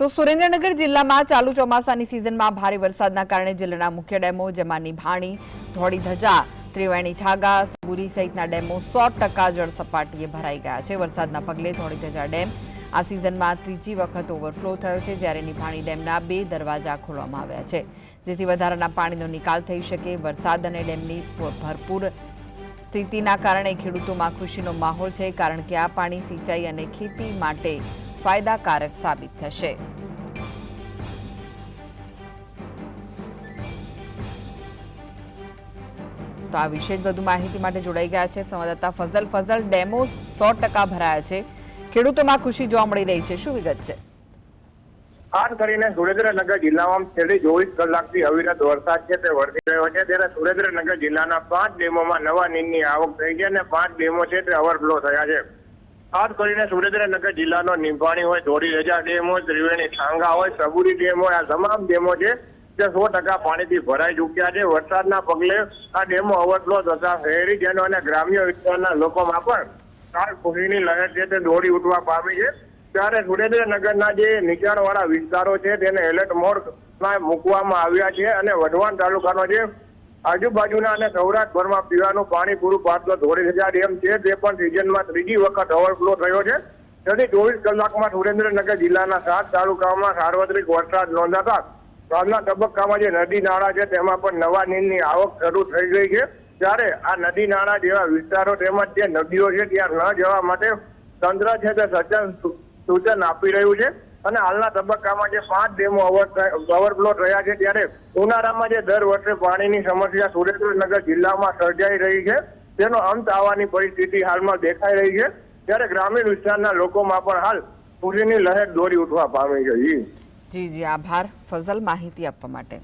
તો સુરેન્દ્રનગર જિલ્લામાં ચાલુ ચોમાસાની સિઝનમાં ભારે વરસાદના કારણે જિલ્લાના મુખ્ય ડેમો જેમાં નિભાણી ધોળી ધજા, ત્રિવેણી થાગા સબુરી સહિતના ડેમો સો ટકા જળ સપાટીએ ભરાઈ ગયા છે. વરસાદના પગલે ધોળી ધજા ડેમ આ સિઝનમાં ત્રીજી વખત ઓવરફ્લો થયો છે, જ્યારે નિભાણી ડેમના બે દરવાજા ખોલવામાં આવ્યા છે. જેથી વધારાના પાણીનો નિકાલ થઈ શકે. વરસાદ અને ડેમની ભરપૂર સ્થિતિના કારણે ખેડૂતોમાં ખુશીનો માહોલ છે, કારણ કે આ પાણી સિંચાઈ અને ખેતી માટે ફાયદાકારક સાબિત થશે. તો આ વિશે જ વધુ માહિતી માટે જોડાઈ ગયા છે સંવાદદાતા ફઝલ. ફઝલ, ડેમો સો ટકા ભરાયા છે. ખેડૂતોમાં ખુશી જોવા મળી રહી છે. શું વિગત છે? ખાસ કરીને સુરેન્દ્રનગર જિલ્લામાં છેલ્લી ચોવીસ કલાકથી અવિરત વરસાદ છે, તે વરસી રહ્યો છે, ત્યારે સુરેન્દ્રનગર જિલ્લાના પાંચ ડેમોમાં નવા નીરની આવક થઈ છે અને પાંચ ડેમો છે તે ઓવરફ્લો થયા છે. ખાસ કરીને સુરેન્દ્રનગર જિલ્લાનો નિંભાણી હોય ધોરી રજા ડેમ હોય, ત્રિવેણી છાંગા હોય સબુરી ડેમ હોય, આ તમામ ડેમો છે તે સો ટકા પાણીથી ભરાઈ ચૂક્યા છે. વરસાદના પગલે આ ડેમો ઓવરફ્લો થતા શહેરીજનો અને ગ્રામ્ય વિસ્તારના લોકોમાં પણ ખાસ ખુશીની લહેર છે, તે દોડી ઉઠવા પામી છે. ત્યારે સુરેન્દ્રનગરના જે નીચાણવાળા વિસ્તારો છે, તેને એલર્ટ મોડમાં મૂકવામાં આવ્યા છે અને વઢવાણ તાલુકાનો જે આજુબાજુના અને સૌરાષ્ટ્રભરમાં પીવાનું પાણી પૂરું પાડતો હજાર ડેમ છે તે પણ સિઝનમાં ત્રીજી વખત ઓવરફ્લો થયો છે. તેથી ચોવીસ કલાકમાં સુરેન્દ્રનગર જિલ્લાના સાત તાલુકાઓમાં સાર્વત્રિક વરસાદ નોંધાતા હાલના તબક્કામાં જે નદી નાળા છે, તેમાં પણ નવા નીરની આવક શરૂ થઈ ગઈ છે. ત્યારે આ નદી નાળા જેવા વિસ્તારો તેમજ જે નદીઓ છે, ત્યાં ન જવા માટે તંત્ર છે તે સચન સૂચન આપી રહ્યું છે. અને હાલના તબક્કામાં જે પાંચ ડેમો ઓવરફ્લો થયા છે ત્યારે ઉનાળામાં જે દર વર્ષે પાણીની સમસ્યા સુરેન્દ્રનગર જિલ્લામાં સર્જાઈ રહી છે. તેનો અંત આવવાની પરિસ્થિતિ હાલમાં દેખાઈ રહી છે. ત્યારે ગ્રામીણ વિસ્તારના લોકોમાં પણ હાલ ખુશીની લહેર દોરી ઉઠવા પામી છે. જી જી, આભાર. ફઝલ માહિતી આપવા માટે.